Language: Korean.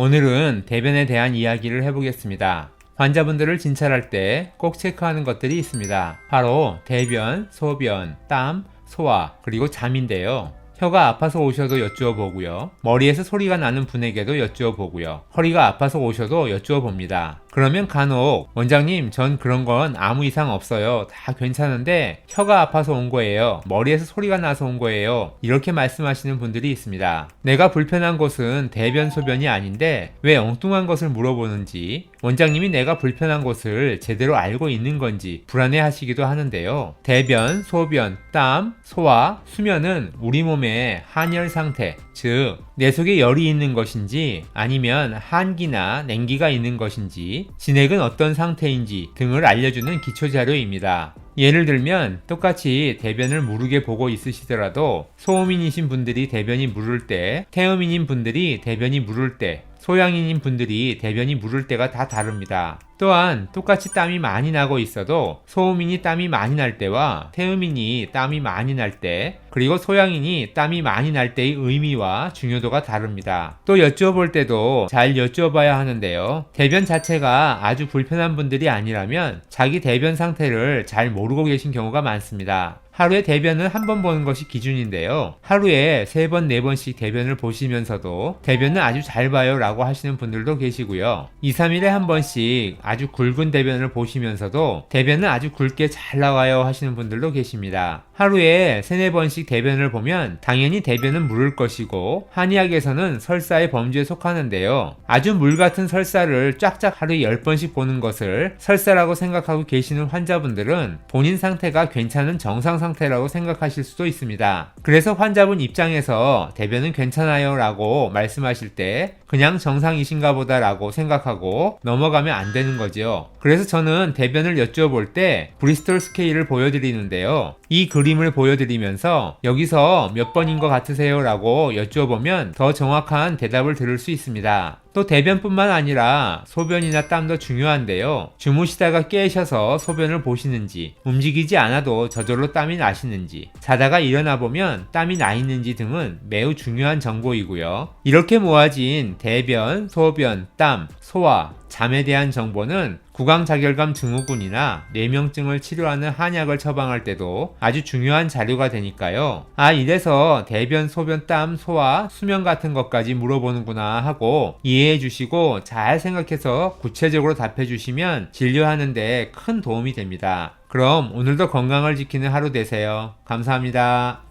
오늘은 대변에 대한 이야기를 해보겠습니다. 환자분들을 진찰할 때 꼭 체크하는 것들이 있습니다. 바로 대변, 소변, 땀, 소화, 그리고 잠인데요. 혀가 아파서 오셔도 여쭈어 보고요. 머리에서 소리가 나는 분에게도 여쭈어 보고요. 허리가 아파서 오셔도 여쭈어 봅니다. 그러면 간혹 원장님 전 그런 건 아무 이상 없어요. 다 괜찮은데 혀가 아파서 온 거예요. 머리에서 소리가 나서 온 거예요. 이렇게 말씀하시는 분들이 있습니다. 내가 불편한 곳은 대변 소변이 아닌데 왜 엉뚱한 것을 물어보는지 원장님이 내가 불편한 곳을 제대로 알고 있는 건지 불안해 하시기도 하는데요. 대변, 소변, 땀, 소화, 수면은 우리 몸의 한열 상태, 즉, 내 속에 열이 있는 것인지 아니면 한기나 냉기가 있는 것인지 진액은 어떤 상태인지 등을 알려주는 기초 자료입니다. 예를 들면 똑같이 대변을 무르게 보고 있으시더라도 소음인이신 분들이 대변이 무를 때, 태음인인 분들이 대변이 무를 때, 소양인인 분들이 대변이 무를 때가 다 다릅니다. 또한 똑같이 땀이 많이 나고 있어도 소음인이 땀이 많이 날 때와 태음인이 땀이 많이 날 때, 그리고 소양인이 땀이 많이 날 때의 의미와 중요도가 다릅니다. 또 여쭈어볼 때도 잘 여쭈어봐야 하는데요. 대변 자체가 아주 불편한 분들이 아니라면 자기 대변 상태를 잘 모르고 계신 경우가 많습니다. 하루에 대변을 한 번 보는 것이 기준인데요. 하루에 세 번, 네 번씩 대변을 보시면서도 대변은 아주 잘 봐요 라고 하시는 분들도 계시고요. 2, 3일에 한 번씩 아주 굵은 대변을 보시면서도 대변은 아주 굵게 잘 나와요 하시는 분들도 계십니다. 하루에 세네 번씩 대변을 보면 당연히 대변은 물을 것이고 한의학에서는 설사의 범주에 속하는데요. 아주 물 같은 설사를 쫙쫙 하루에 10번씩 보는 것을 설사라고 생각하고 계시는 환자분들은 본인 상태가 괜찮은 정상 상태 라고 생각하실 수도 있습니다. 그래서 환자분 입장에서 대변은 괜찮아요 라고 말씀하실 때 그냥 정상이신가 보다 라고 생각하고 넘어가면 안 되는 거죠. 그래서 저는 대변을 여쭈어볼 때 브리스톨 스케일을 보여드리는데요. 이 그림을 보여드리면서 여기서 몇 번인 것 같으세요? 라고 여쭈어보면 더 정확한 대답을 들을 수 있습니다. 또 대변뿐만 아니라 소변이나 땀도 중요한데요. 주무시다가 깨셔서 소변을 보시는지, 움직이지 않아도 저절로 땀이 나시는지, 자다가 일어나 보면 땀이 나 있는지 등은 매우 중요한 정보이고요. 이렇게 모아진 대변, 소변, 땀, 소화, 잠에 대한 정보는 구강자결감 증후군이나 뇌명증을 치료하는 한약을 처방할 때도 아주 중요한 자료가 되니까요. 아, 이래서 대변, 소변, 땀, 소화, 수면 같은 것까지 물어보는구나 하고 이해해 주시고 잘 생각해서 구체적으로 답해 주시면 진료하는데 큰 도움이 됩니다. 그럼 오늘도 건강을 지키는 하루 되세요. 감사합니다.